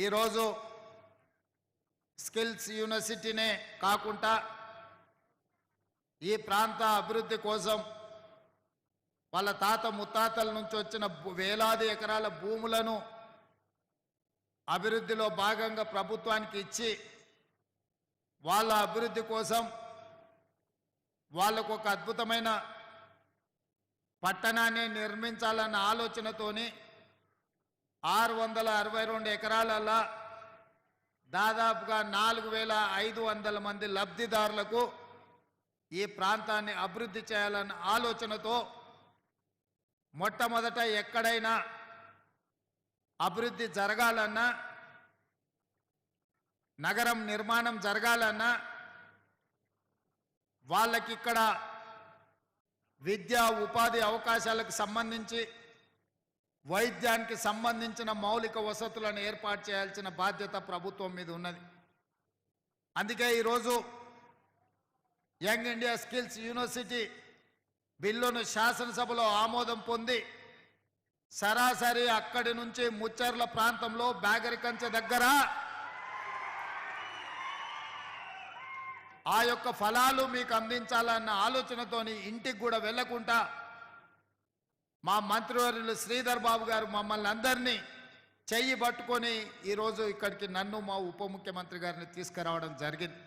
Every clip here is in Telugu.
ఈరోజు స్కిల్స్ యూనివర్సిటీనే కాకుండా ఈ ప్రాంత అభివృద్ధి కోసం వాళ్ళ తాత ముత్తాతల నుంచి వచ్చిన వేలాది ఎకరాల భూములను అభివృద్ధిలో భాగంగా ప్రభుత్వానికి ఇచ్చి వాళ్ళ అభివృద్ధి కోసం వాళ్ళకు ఒక అద్భుతమైన పట్టణాన్ని నిర్మించాలన్న ఆలోచనతోని ఆరు వందల అరవై రెండు ఎకరాలలో దాదాపుగా నాలుగు వేల ఐదు వందల మంది లబ్ధిదారులకు ఈ ప్రాంతాన్ని అభివృద్ధి చేయాలన్న ఆలోచనతో మొట్టమొదట ఎక్కడైనా అభివృద్ధి జరగాలన్నా నగరం నిర్మాణం జరగాలన్నా వాళ్ళకిక్కడ విద్యా ఉపాధి అవకాశాలకు సంబంధించి వైద్యానికి సంబంధించిన మౌలిక వసతులను ఏర్పాటు చేయాల్సిన బాధ్యత ప్రభుత్వం మీద ఉన్నది. అందుకే ఈరోజు యంగ్ ఇండియా స్కిల్స్ యూనివర్సిటీ బిల్లును శాసనసభలో ఆమోదం పొంది సరాసరి అక్కడి నుంచి ముచ్చర్ల ప్రాంతంలో బ్యాగరికంచె దగ్గర ఆ యొక్క ఫలాలు మీకు అందించాలన్న ఆలోచనతోని ఇంటికి కూడా వెళ్ళకుండా మా మంత్రివర్యులు శ్రీధర్ బాబు గారు మమ్మల్ని అందరినీ చెయ్యి పట్టుకొని ఈరోజు ఇక్కడికి నన్ను మా ఉప ముఖ్యమంత్రి గారిని తీసుకురావడం జరిగింది.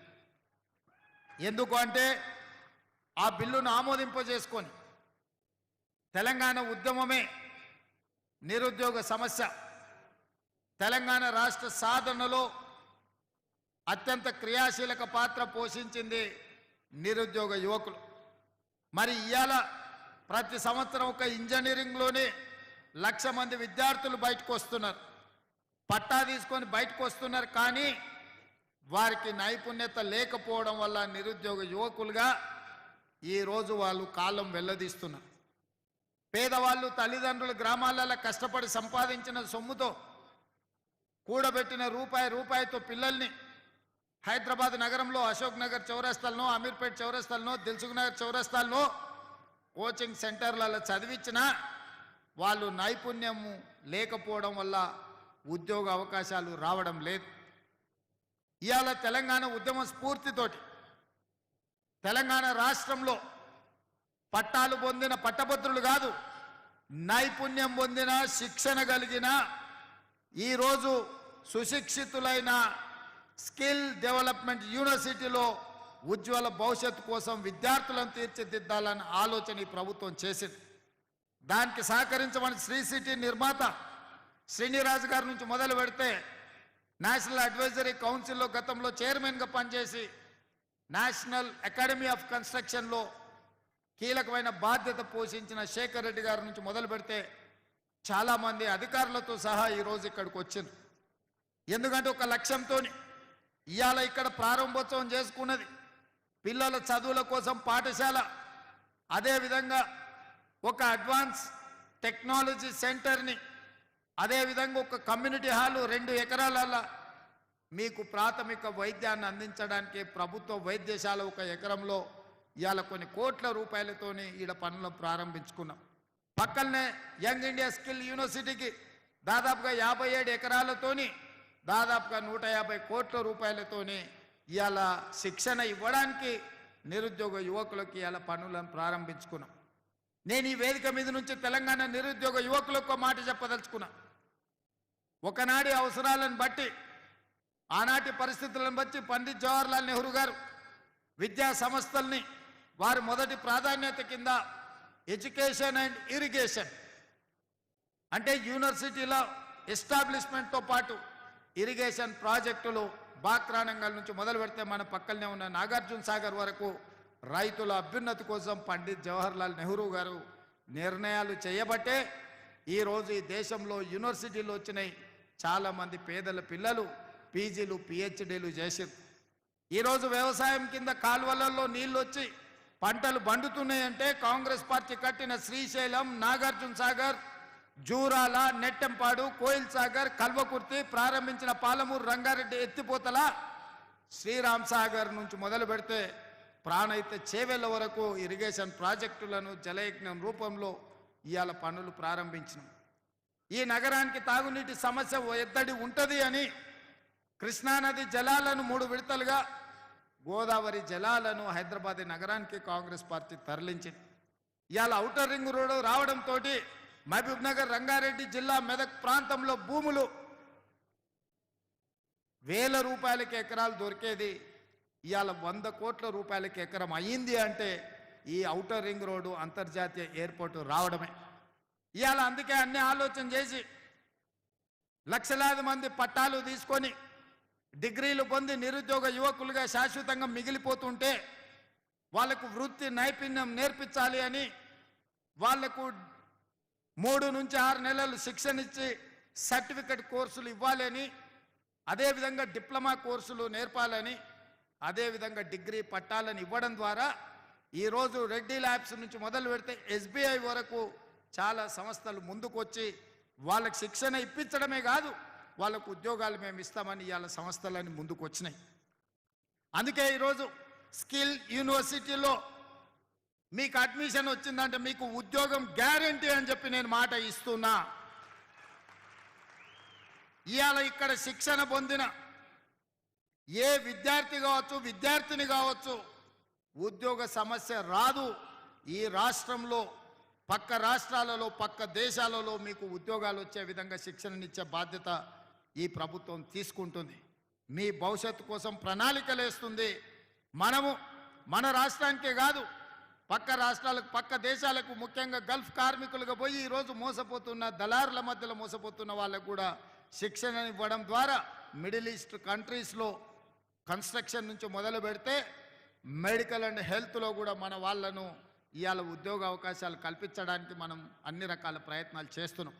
ఎందుకు అంటే ఆ బిల్లును ఆమోదింపజేసుకొని తెలంగాణ ఉద్యమమే నిరుద్యోగ సమస్య. తెలంగాణ రాష్ట్ర సాధనలో అత్యంత క్రియాశీలక పాత్ర పోషించింది నిరుద్యోగ యువకులు. మరి ఇవాళ ప్రతి సంవత్సరం ఒక ఇంజనీరింగ్లోనే లక్ష మంది విద్యార్థులు బయటకు వస్తున్నారు. పట్టా తీసుకొని బయటకు వస్తున్నారు కానీ వారికి నైపుణ్యత లేకపోవడం వల్ల నిరుద్యోగ యువకులుగా ఈరోజు వాళ్ళు కాలం వెళ్ళదీస్తున్నారు పేదవాళ్ళు తల్లిదండ్రులు గ్రామాలలో కష్టపడి సంపాదించిన సొమ్ముతో కూడబెట్టిన రూపాయి రూపాయితో పిల్లల్ని హైదరాబాద్ నగరంలో అశోక్ నగర్ చౌరస్తాలను అమీర్పేట్ చౌరస్తాలను దిల్సుఖ్ నగర్ చౌరస్తాలను కోచింగ్ సెంటర్లలో చదివించినా వాళ్ళు నైపుణ్యము లేకపోవడం వల్ల ఉద్యోగ అవకాశాలు రావడం లేదు. ఇవాళ తెలంగాణ ఉద్యమ స్ఫూర్తితోటి తెలంగాణ రాష్ట్రంలో పట్టాలు పొందిన పట్టభద్రులు కాదు నైపుణ్యం పొందిన శిక్షణ కలిగిన ఈరోజు సుశిక్షితులైన స్కిల్ డెవలప్మెంట్ యూనివర్సిటీలో ఉజ్వల భవిష్యత్తు కోసం విద్యార్థులను తీర్చిదిద్దాలని ఆలోచన ఈ ప్రభుత్వం చేసింది. దానికి సహకరించమని శ్రీ సిటీ నిర్మాత శ్రీనిరాజు గారి నుంచి మొదలు పెడితే నేషనల్ అడ్వైజరీ కౌన్సిల్లో గతంలో చైర్మన్గా పనిచేసి నేషనల్ అకాడమీ ఆఫ్ కన్స్ట్రక్షన్లో కీలకమైన బాధ్యత పోషించిన శేఖర్ రెడ్డి గారి నుంచి మొదలు పెడితే చాలామంది అధికారులతో సహా ఈరోజు ఇక్కడికి వచ్చింది ఎందుకంటే ఒక లక్ష్యంతో ఇవాళ ఇక్కడ ప్రారంభోత్సవం చేసుకున్నది. పిల్లల చదువుల కోసం పాఠశాల. అదేవిధంగా ఒక అడ్వాన్స్ టెక్నాలజీ సెంటర్ని అదేవిధంగా ఒక కమ్యూనిటీ హాలు రెండు ఎకరాల మీకు ప్రాథమిక వైద్యాన్ని అందించడానికి ప్రభుత్వ వైద్యశాల ఒక ఎకరంలో ఇవాళ కొన్ని కోట్ల రూపాయలతోని ఈడ పనులు ప్రారంభించుకున్నాం. పక్కనే యంగ్ ఇండియా స్కిల్ యూనివర్సిటీకి దాదాపుగా యాభై ఏడు ఎకరాలతోని దాదాపుగా నూట యాభై కోట్ల రూపాయలతోని ఇవాళ శిక్షణ ఇవ్వడానికి నిరుద్యోగ యువకులకు ఇవాళ పనులను ప్రారంభించుకున్నాం. నేను ఈ వేదిక మీద నుంచి తెలంగాణ నిరుద్యోగ యువకులకు మాట చెప్పదలుచుకున్నా. ఒకనాటి అవసరాలను బట్టి ఆనాటి పరిస్థితులను బట్టి పండిత్ జవహర్లాల్ నెహ్రూ గారు విద్యా సంస్థల్ని వారి మొదటి ప్రాధాన్యత కింద ఎడ్యుకేషన్ అండ్ ఇరిగేషన్ అంటే యూనివర్సిటీలో ఎస్టాబ్లిష్మెంట్తో పాటు ఇరిగేషన్ ప్రాజెక్టులు బాత్రానంగల్ నుంచి మొదలు పెడితే మన పక్కనే ఉన్న నాగార్జున సాగర్ వరకు రైతుల అభ్యున్నతి కోసం పండిత్ జవహర్లాల్ నెహ్రూ గారు నిర్ణయాలు చేయబట్టే ఈరోజు ఈ దేశంలో యూనివర్సిటీలు వచ్చినాయి. చాలామంది పేదల పిల్లలు పీజీలు పిహెచ్డీలు చేసారు. ఈరోజు వ్యవసాయం కింద కాలువలలో నీళ్ళు వచ్చి పంటలు పండుతున్నాయంటే కాంగ్రెస్ పార్టీ కట్టిన శ్రీశైలం నాగార్జున సాగర్ జూరాల నెట్టెంపాడు కోయిల్ సాగర్ కల్వకుర్తి ప్రారంభించిన పాలమూరు రంగారెడ్డి ఎత్తిపోతల శ్రీరామ్ సాగర్ నుంచి మొదలు పెడితే ప్రాణహిత చేవెళ్ళ వరకు ఇరిగేషన్ ప్రాజెక్టులను జలయజ్ఞం రూపంలో ఇవాళ పనులు ప్రారంభించినాం. ఈ నగరానికి తాగునీటి సమస్య ఓ ఎద్దడి ఉంటుంది అని కృష్ణానది జలాలను మూడు విడతలుగా గోదావరి జలాలను హైదరాబాద్ నగరానికి కాంగ్రెస్ పార్టీ తరలించింది. ఇవాళ ఔటర్ రింగ్ రోడ్డు రావడంతో మహబూబ్ నగర్ రంగారెడ్డి జిల్లా మెదక్ ప్రాంతంలో భూములు వేల రూపాయలకి ఎకరాలు దొరికేది. ఇవాళ వంద కోట్ల రూపాయలకి ఎకరం అయ్యింది అంటే ఈ ఔటర్ రింగ్ రోడ్డు అంతర్జాతీయ ఎయిర్పోర్టు రావడమే. ఇవాళ అందుకే అన్ని ఆలోచన చేసి లక్షలాది మంది పట్టాలు తీసుకొని డిగ్రీలు పొంది నిరుద్యోగ యువకులుగా శాశ్వతంగా మిగిలిపోతుంటే వాళ్ళకు వృత్తి నైపుణ్యం నేర్పించాలి అని వాళ్ళకు మూడు నుంచి ఆరు నెలలు శిక్షణ ఇచ్చి సర్టిఫికెట్ కోర్సులు ఇవ్వాలని అదేవిధంగా డిప్లొమా కోర్సులు నేర్పాలని అదేవిధంగా డిగ్రీ పట్టాలని ఇవ్వడం ద్వారా ఈరోజు రెడ్డి ల్యాబ్స్ నుంచి మొదలు పెడితే ఎస్బీఐ వరకు చాలా సంస్థలు ముందుకొచ్చి వాళ్ళకి శిక్షణ ఇప్పించడమే కాదు వాళ్ళకు ఉద్యోగాలు మేము ఇస్తామని ఇవాళ సంస్థలని ముందుకు వచ్చినాయి అందుకే ఈరోజు స్కిల్ యూనివర్సిటీలో మీకు అడ్మిషన్ వచ్చిందంటే మీకు ఉద్యోగం గ్యారంటీ అని చెప్పి నేను మాట ఇస్తున్నా. ఇవాళ ఇక్కడ శిక్షణ పొందిన ఏ విద్యార్థి కావచ్చు విద్యార్థిని కావచ్చు ఉద్యోగ సమస్య రాదు. ఈ రాష్ట్రంలో పక్క రాష్ట్రాలలో పక్క దేశాలలో మీకు ఉద్యోగాలు వచ్చే విధంగా శిక్షణనిచ్చే బాధ్యత ఈ ప్రభుత్వం తీసుకుంటుంది. మీ భవిష్యత్తు కోసం ప్రణాళికలు వేస్తుంది మనము మన రాష్ట్రానికే కాదు పక్క రాష్ట్రాలకు పక్క దేశాలకు ముఖ్యంగా గల్ఫ్ కార్మికులుగా పోయి ఈరోజు మోసపోతున్న దళారుల మధ్యలో మోసపోతున్న వాళ్ళకు కూడా శిక్షణ ఇవ్వడం ద్వారా మిడిల్ ఈస్ట్ కంట్రీస్లో కన్స్ట్రక్షన్ నుంచి మొదలు పెడితే మెడికల్ అండ్ హెల్త్లో కూడా మన వాళ్ళను ఇవాళ ఉద్యోగ అవకాశాలు కల్పించడానికి మనం అన్ని రకాల ప్రయత్నాలు చేస్తున్నాం.